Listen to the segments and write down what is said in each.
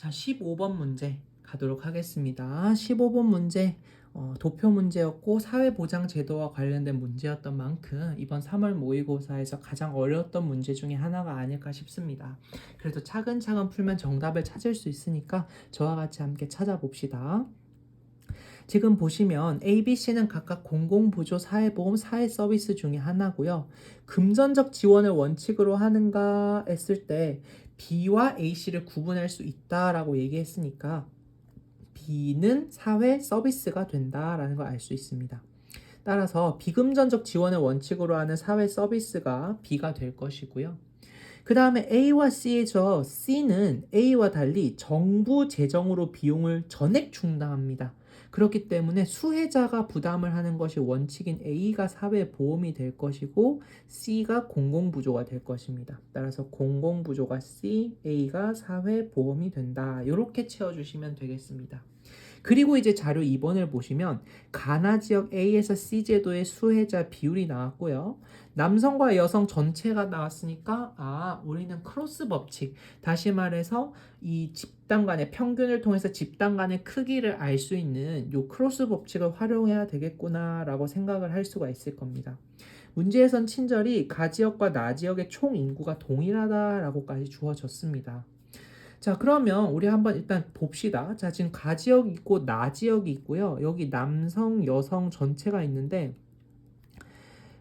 자, 15번 문제 가도록 하겠습니다. 15번 문제 어, 도표 문제였고 사회보장제도와 관련된 문제였던 만큼 이번 3월 모의고사에서 가장 어려웠던 문제 중에 하나가 아닐까 싶습니다. 그래도 차근차근 풀면 정답을 찾을 수 있으니까 저와 같이 함께 찾아봅시다. 지금 보시면 A, B, C는 각각 공공부조 사회보험 사회 서비스 중에 하나고요. 금전적 지원을 원칙으로 하는가 했을 때 B와 A씨를 구분할 수 있다라고 얘기했으니까 B는 사회 서비스가 된다라는 걸 알 수 있습니다. 따라서 비금전적 지원을 원칙으로 하는 사회 서비스가 B가 될 것이고요. 그 다음에 A와 C죠. C는 A와 달리 정부 재정으로 비용을 전액 충당합니다. 그렇기 때문에 수혜자가 부담을 하는 것이 원칙인 A가 사회보험이 될 것이고 C가 공공부조가 될 것입니다. 따라서 공공부조가 C, A가 사회보험이 된다. 이렇게 채워주시면 되겠습니다. 그리고 이제 자료 2번을 보시면 가나 지역 A에서 C 제도의 수혜자 비율이 나왔고요. 남성과 여성 전체가 나왔으니까 아 우리는 크로스 법칙 다시 말해서 이 집단 간의 평균을 통해서 집단 간의 크기를 알 수 있는 요 크로스 법칙을 활용해야 되겠구나라고 생각을 할 수가 있을 겁니다. 문제에선 친절히 가지역과 나지역의 총 인구가 동일하다라고까지 주어졌습니다. 자, 그러면 우리 한번 일단 봅시다. 자, 지금 가 지역이 있고 나 지역이 있고요. 여기 남성, 여성 전체가 있는데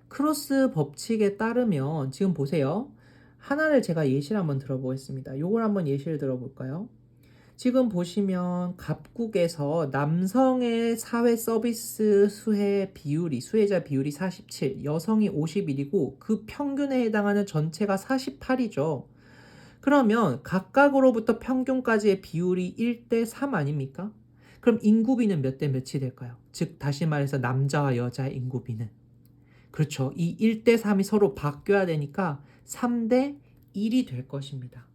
크로스 법칙에 따르면 지금 보세요. 하나를 제가 예시를 한번 들어보겠습니다. 요걸 한번 예시를 들어볼까요? 지금 보시면 갑국에서 남성의 사회 서비스 수혜 비율이 수혜자 비율이 47, 여성이 51이고 그 평균에 해당하는 전체가 48이죠. 그러면 각각으로부터 평균까지의 비율이 1대 3 아닙니까? 그럼 인구비는 몇 대 몇이 될까요? 즉 다시 말해서 남자와 여자의 인구비는 그렇죠. 이 1대 3이 서로 바뀌어야 되니까 3대 1이 될 것입니다.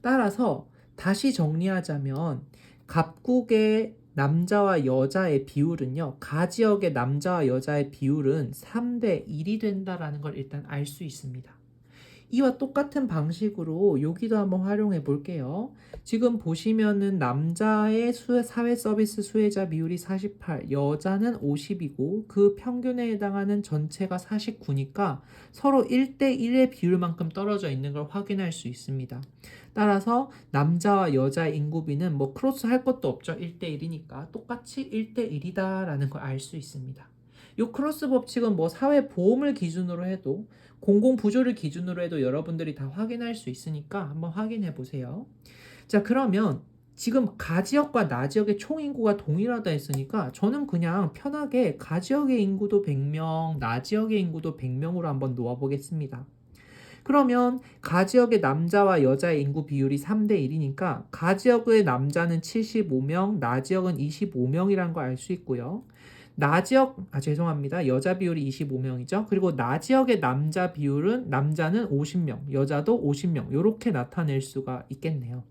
따라서 다시 정리하자면 갑국의 남자와 여자의 비율은요. 가지역의 남자와 여자의 비율은 3대 1이 된다라는 걸 일단 알 수 있습니다. 이와 똑같은 방식으로 여기도 한번 활용해 볼게요. 지금 보시면은 남자의 수, 사회 서비스 수혜자 비율이 48, 여자는 50이고 그 평균에 해당하는 전체가 49니까 서로 1대1의 비율만큼 떨어져 있는 걸 확인할 수 있습니다. 따라서 남자와 여자의 인구비는 뭐 크로스 할 것도 없죠. 1대1이니까 똑같이 1대1이다라는 걸 알 수 있습니다. 이 크로스 법칙은 뭐 사회 보험을 기준으로 해도 공공 부조를 기준으로 해도 여러분들이 다 확인할 수 있으니까 한번 확인해 보세요. 자, 그러면 지금 가 지역과 나 지역의 총 인구가 동일하다 했으니까 저는 그냥 편하게 가 지역의 인구도 100명, 나 지역의 인구도 100명으로 한번 놓아 보겠습니다. 그러면 가 지역의 남자와 여자의 인구 비율이 3대 1이니까 가 지역의 남자는 75명, 나 지역은 25명이라는 걸알 수 있고요. 나 지역 아 죄송합니다. 여자 비율이 25명이죠. 그리고 나 지역의 남자 비율은 남자는 50명, 여자도 50명. 이렇게 나타낼 수가 있겠네요.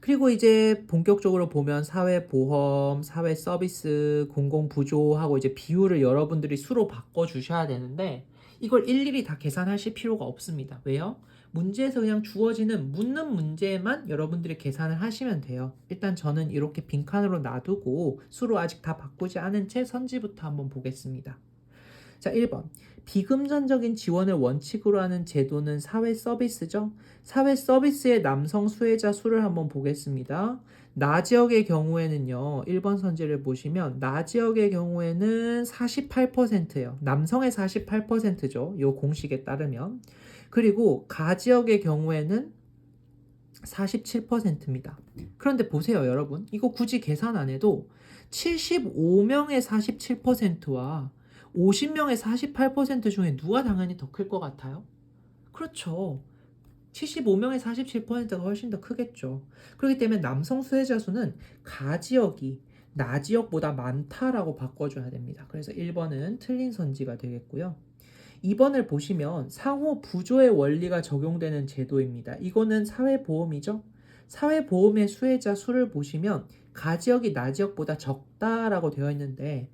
그리고 이제 본격적으로 보면 사회보험, 사회서비스, 공공부조하고 이제 비율을 여러분들이 수로 바꿔 주셔야 되는데 이걸 일일이 다 계산하실 필요가 없습니다. 왜요? 문제에서 그냥 주어지는 묻는 문제만 여러분들이 계산을 하시면 돼요. 일단 저는 이렇게 빈칸으로 놔두고 수로 아직 다 바꾸지 않은 채 선지부터 한번 보겠습니다. 자, 1번. 비금전적인 지원을 원칙으로 하는 제도는 사회 서비스죠. 사회 서비스의 남성 수혜자 수를 한번 보겠습니다. 나 지역의 경우에는요, 1번 선지를 보시면, 나 지역의 경우에는 48%예요. 남성의 48%죠. 요 공식에 따르면. 그리고 가 지역의 경우에는 47%입니다. 그런데 보세요, 여러분. 이거 굳이 계산 안 해도 75명의 47%와 50명의 48% 중에 누가 당연히 더 클 것 같아요? 그렇죠. 75명의 47%가 훨씬 더 크겠죠. 그렇기 때문에 남성 수혜자 수는 가 지역이 나 지역보다 많다라고 바꿔줘야 됩니다. 그래서 1번은 틀린 선지가 되겠고요. 2번을 보시면 상호 부조의 원리가 적용되는 제도입니다. 이거는 사회보험이죠. 사회보험의 수혜자 수를 보시면 가지역이 나지역보다 적다라고 되어 있는데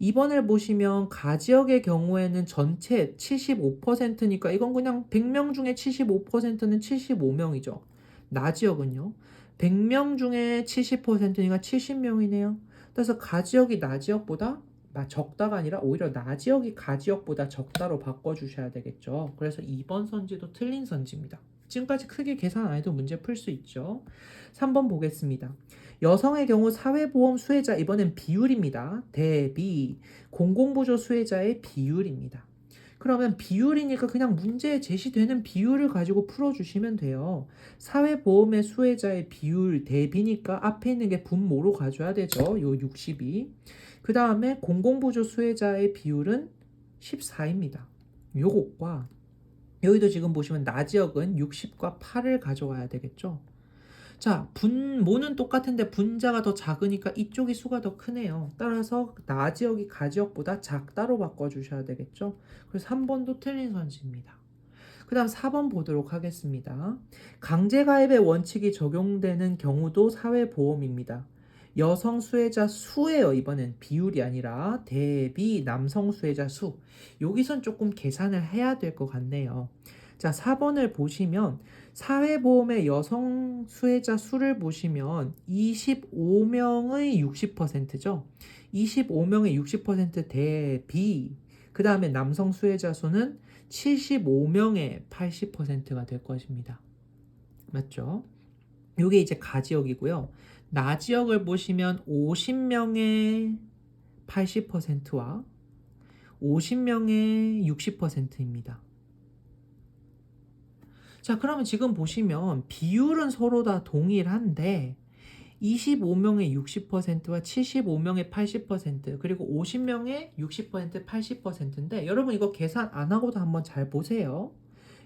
2번을 보시면 가지역의 경우에는 전체 75%니까 이건 그냥 100명 중에 75%는 75명이죠. 나지역은요. 100명 중에 70%니까 70명이네요. 따라서 가지역이 나지역보다 마- 적다가 아니라 오히려 나 지역이 가 지역보다 적다로 바꿔주셔야 되겠죠. 그래서 2번 선지도 틀린 선지입니다. 지금까지 크게 계산 안 해도 문제 풀 수 있죠. 3번 보겠습니다. 여성의 경우 사회보험 수혜자 이번엔 비율입니다. 대비 공공부조 수혜자의 비율입니다. 그러면 비율이니까 그냥 문제에 제시되는 비율을 가지고 풀어주시면 돼요. 사회보험의 수혜자의 비율 대비니까 앞에 있는 게 분모로 가져야 되죠. 요 60이. 그 다음에 공공부조 수혜자의 비율은 14입니다. 요것과 여기도 지금 보시면 나 지역은 60과 8을 가져와야 되겠죠. 자, 분모는 똑같은데 분자가 더 작으니까 이쪽이 수가 더 크네요. 따라서 나 지역이 가 지역보다 작다로 바꿔주셔야 되겠죠. 그래서 3번도 틀린 선지입니다. 그 다음 4번 보도록 하겠습니다. 강제가입의 원칙이 적용되는 경우도 사회보험입니다. 여성 수혜자 수예요. 이번엔 비율이 아니라 대비 남성 수혜자 수. 여기선 조금 계산을 해야 될 것 같네요. 자, 4번을 보시면 사회보험의 여성 수혜자 수를 보시면 25명의 60%죠. 25명의 60% 대비 그 다음에 남성 수혜자 수는 75명의 80%가 될 것입니다. 맞죠? 요게 이제 가 지역이고요. 나 지역을 보시면 50명의 80%와 50명의 60%입니다. 자, 그러면 지금 보시면 비율은 서로 다 동일한데 25명의 60%와 75명의 80% 그리고 50명의 60% 80%인데 여러분 이거 계산 안 하고도 한번 잘 보세요.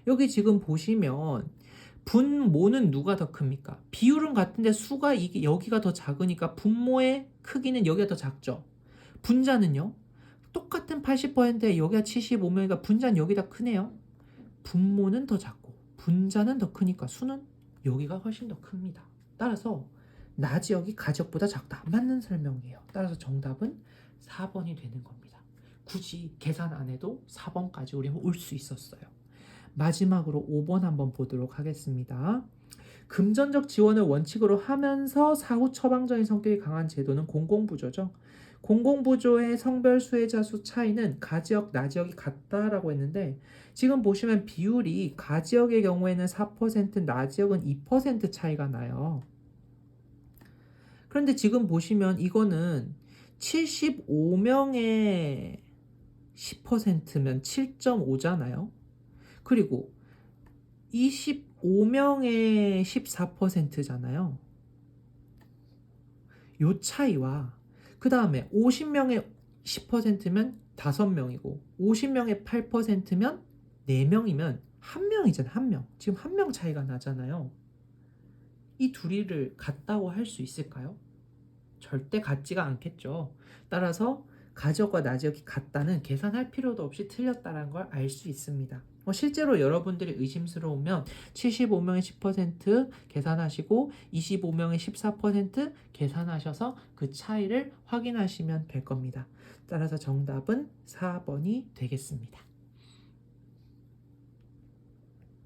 여기 지금 보시면 분모는 누가 더 큽니까? 비율은 같은데 수가 여기가 더 작으니까 분모의 크기는 여기가 더 작죠. 분자는요? 똑같은 80%에 여기가 75명이니까 분자는 여기다 크네요. 분모는 더 작고 분자는 더 크니까 수는 여기가 훨씬 더 큽니다. 따라서 나지역이 가지역보다 작다. 맞는 설명이에요. 따라서 정답은 4번이 되는 겁니다. 굳이 계산 안 해도 4번까지 우리는 올 수 있었어요. 마지막으로 5번 한번 보도록 하겠습니다. 금전적 지원을 원칙으로 하면서 사후 처방적인 성격이 강한 제도는 공공부조죠. 공공부조의 성별 수혜자 수 차이는 가지역, 나지역이 같다라고 했는데 지금 보시면 비율이 가지역의 경우에는 4%, 나지역은 2% 차이가 나요. 그런데 지금 보시면 이거는 75명의 10%면 7.5잖아요. 그리고 25명의 14%잖아요. 요 차이와 그 다음에 50명의 10%면 5명이고 50명의 8%면 4명이면 한 명이잖아요. 한 명. 지금 한명 차이가 나잖아요. 이 둘이를 같다고 할 수 있을까요? 절대 같지가 않겠죠. 따라서 가지역과 나지역이 같다는 계산할 필요도 없이 틀렸다는 걸 알 수 있습니다. 어, 실제로 여러분들이 의심스러우면 75명의 10% 계산하시고 25명의 14% 계산하셔서 그 차이를 확인하시면 될 겁니다. 따라서 정답은 4번이 되겠습니다.